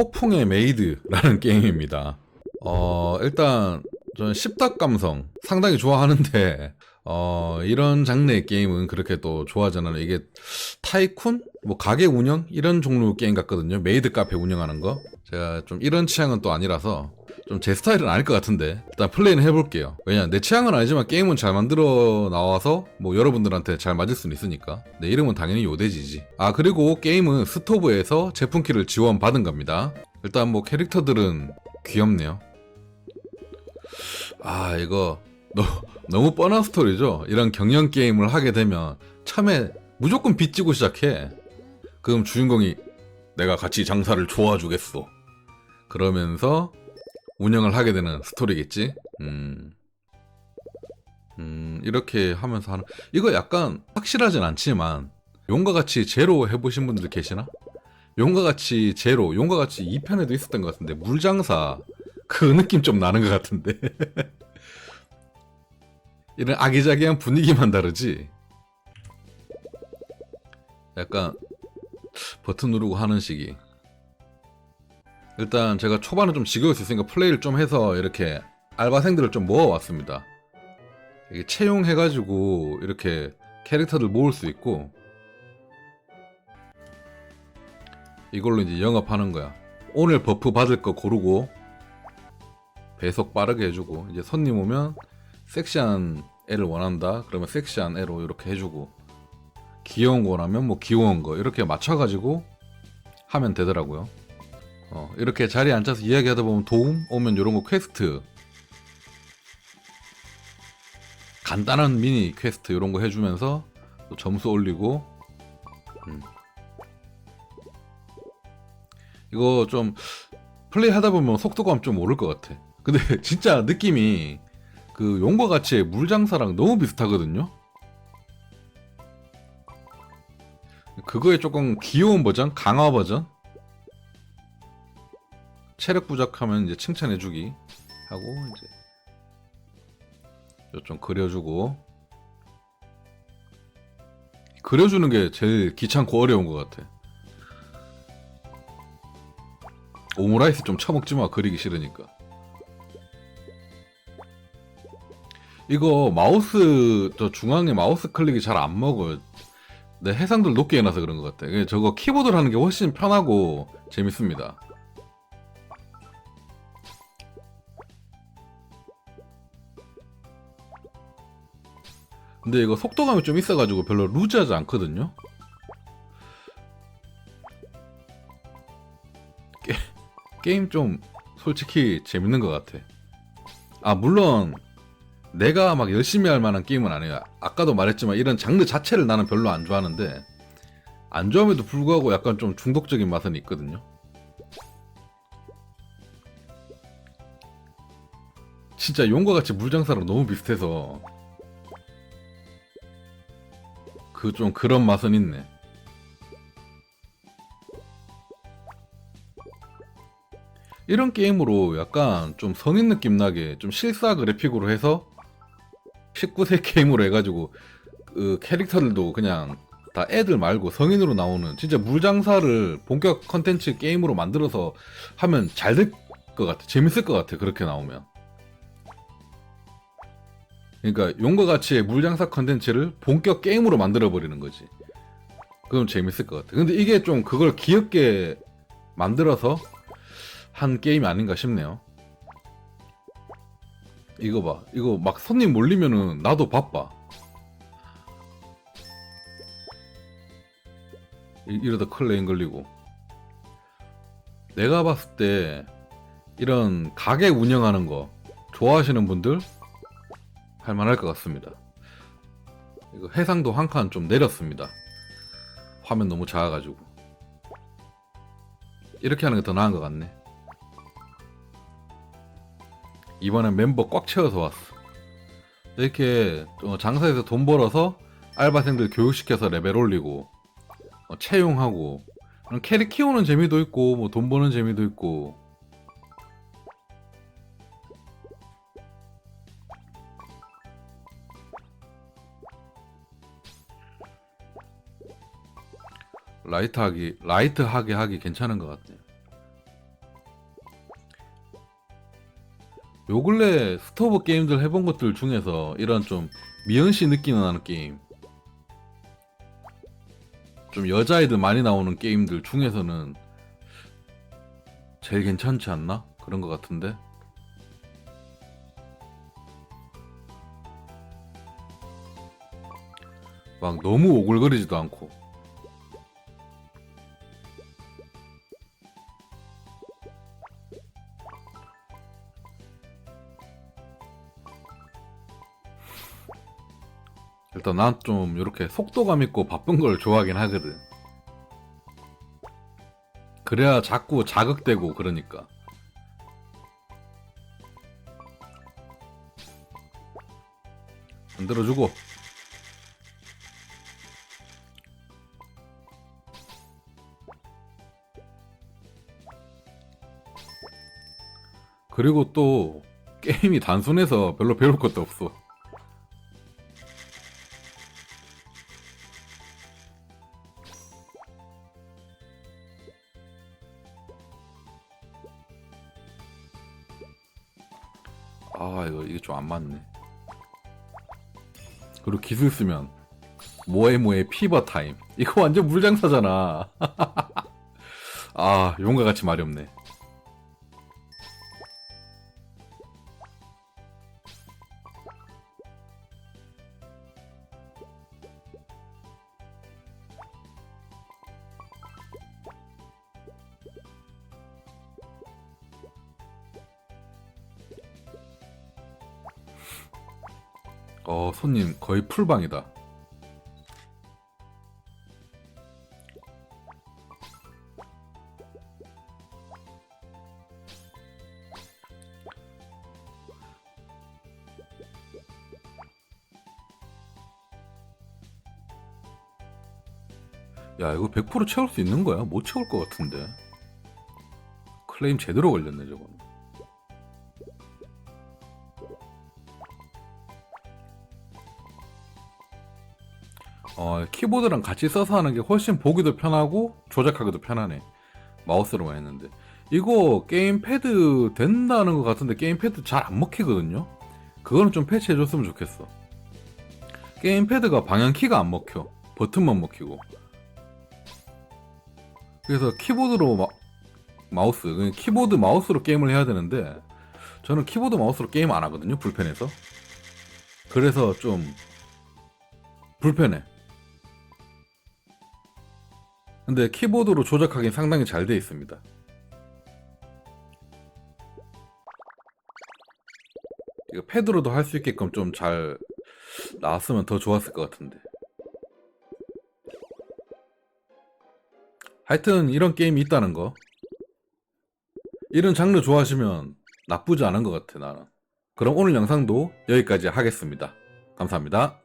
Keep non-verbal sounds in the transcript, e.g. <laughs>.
폭풍의 메이드라는 <laughs> 게임입니다. 어, 일단 저는 십닭 감성 상당히 좋아하는데 어, 이런 장르의 게임은 그렇게 또 좋아하지 않아요. 이게 타이쿤? 뭐 가게 운영? 이런 종류 게임 같거든요. 메이드 카페 운영하는 거. 제가 좀 이런 취향은 또 아니라서 좀 제 스타일은 아닐 것 같은데 일단 플레이는 해볼게요. 왜냐 내 취향은 아니지만 게임은 잘 만들어 나와서 뭐 여러분들한테 잘 맞을 수는 있으니까 내 이름은 당연히 요대지지. 아 그리고 게임은 스토브에서 제품키를 지원받은 겁니다. 일단 뭐 캐릭터들은 귀엽네요. 아 이거 너, 너무 뻔한 스토리죠. 이런 경영 게임을 하게 되면 처음에 무조건 빚지고 시작해. 그럼 주인공이 내가 같이 장사를 도와주겠어. 그러면서 운영을 하게 되는 스토리겠지. 음. 음, 이렇게 하면서 하는 이거 약간 확실하진 않지만 용과 같이 제로 해보신 분들 계시나? 용과 같이 제로, 용과 같이 2편에도 있었던 것 같은데 물장사 그 느낌 좀 나는 것 같은데 <laughs> 이런 아기자기한 분위기만 다르지 약간 버튼 누르고 하는 식이 일단 제가 초반에 좀 지겨울 수 있으니까 플레이를 좀 해서 이렇게 알바생들을 좀 모아왔습니다. 이게 채용해가지고 이렇게 캐릭터들 모을 수 있고 이걸로 이제 영업하는 거야. 오늘 버프 받을 거 고르고 배속 빠르게 해주고 이제 손님 오면 섹시한 애를 원한다. 그러면 섹시한 애로 이렇게 해주고 귀여운 거 원하면 뭐 귀여운 거 이렇게 맞춰가지고 하면 되더라고요 어, 이렇게 자리에 앉아서 이야기하다 보면 도움 오면 이런 거 퀘스트 간단한 미니 퀘스트 이런 거 해주면서 또 점수 올리고 음. 이거 좀 플레이 하다 보면 속도감 좀 오를 것 같아 근데 <laughs> 진짜 느낌이 그 용과 같이의 물장사랑 너무 비슷하거든요. 그거에 조금 귀여운 버전, 강화 버전. 체력 부족하면 이제 칭찬해주기 하고 이제 좀 그려주고 그려주는 게 제일 귀찮고 어려운 것 같아. 오므라이스 좀 처먹지 마 그리기 싫으니까. 이거 마우스 저 중앙에 마우스 클릭이 잘 안 먹어요. 내 해상도를 높게 해놔서 그런 것 같아. 저거 키보드로 하는 게 훨씬 편하고 재밌습니다. 근데 이거 속도감이 좀 있어가지고 별로 루즈하지 않거든요. 게, 게임 좀 솔직히 재밌는 것 같아. 아 물론 내가 막 열심히 할 만한 게임은 아니야. 아까도 말했지만 이런 장르 자체를 나는 별로 안 좋아하는데 안 좋아함에도 불구하고 약간 좀 중독적인 맛은 있거든요. 진짜 용과 같이 물장사랑 너무 비슷해서 그 좀 그런 맛은 있네. 이런 게임으로 약간 좀 성인 느낌 나게 좀 실사 그래픽으로 해서 19세 게임으로 해가지고 그 캐릭터들도 그냥 다 애들 말고 성인으로 나오는 진짜 물장사를 본격 컨텐츠 게임으로 만들어서 하면 잘 될 것 같아. 재밌을 것 같아. 그렇게 나오면. 그러니까 용과 같이의 물장사 컨텐츠를 본격 게임으로 만들어 버리는 거지. 그럼 재밌을 것 같아. 근데 이게 좀 그걸 귀엽게 만들어서 한 게임이 아닌가 싶네요. 이거 봐. 이거 막 손님 몰리면은 나도 바빠. 이- 이러다 클레임 걸리고. 내가 봤을 때 이런 가게 운영하는 거 좋아하시는 분들 할만할 것 같습니다. 이거 해상도 한 칸 좀 내렸습니다. 화면 너무 작아가지고. 이렇게 하는 게 더 나은 것 같네. 이번엔 멤버 꽉 채워서 왔어. 이렇게 어, 장사에서 돈 벌어서 알바생들 교육시켜서 레벨 올리고 어, 채용하고 캐릭 키우는 재미도 있고 뭐 돈 버는 재미도 있고 라이트하기 라이트하게 하기 괜찮은 것 같아요. 요 근래 스토브 게임들 해본 것들 중에서 이런 좀 미연시 느끼는 나는 게임 좀 여자애들 많이 나오는 게임들 중에서는 제일 괜찮지 않나? 그런 것 같은데 막 너무 오글거리지도 않고 일단 난 좀 이렇게 속도감 있고 바쁜 걸 좋아하긴 하거든. 그래야 자꾸 자극되고 그러니까. 흔들어주고. 그리고 또 게임이 단순해서 별로 배울 것도 없어. 아 이거 이게 좀 안 맞네. 그리고 기술 쓰면 뭐해 뭐해 피버 타임 이거 완전 물장사잖아. <laughs> 아 용과 같이 말이 없네. 어 손님 거의 풀방이다. 야 이거 100% 채울 수 있는 거야? 못 채울 것 같은데. 클레임 제대로 걸렸네 저거 어, 키보드랑 같이 써서 하는 게 훨씬 보기도 편하고 조작하기도 편하네. 마우스로만 했는데. 이거 게임 패드 된다는 것 같은데 게임 패드 잘 안 먹히거든요? 그거는 좀 패치해줬으면 좋겠어. 게임 패드가 방향 키가 안 먹혀. 버튼만 먹히고. 그래서 키보드로 마, 마우스, 그냥 키보드 마우스로 게임을 해야 되는데 저는 키보드 마우스로 게임 안 하거든요, 불편해서. 그래서 좀 불편해. 근데 키보드로 조작하기 상당히 잘 돼 있습니다. 이거 패드로도 할 수 있게끔 좀 잘 나왔으면 더 좋았을 것 같은데. 하여튼 이런 게임이 있다는 거. 이런 장르 좋아하시면 나쁘지 않은 것 같아 나는. 그럼 오늘 영상도 여기까지 하겠습니다. 감사합니다.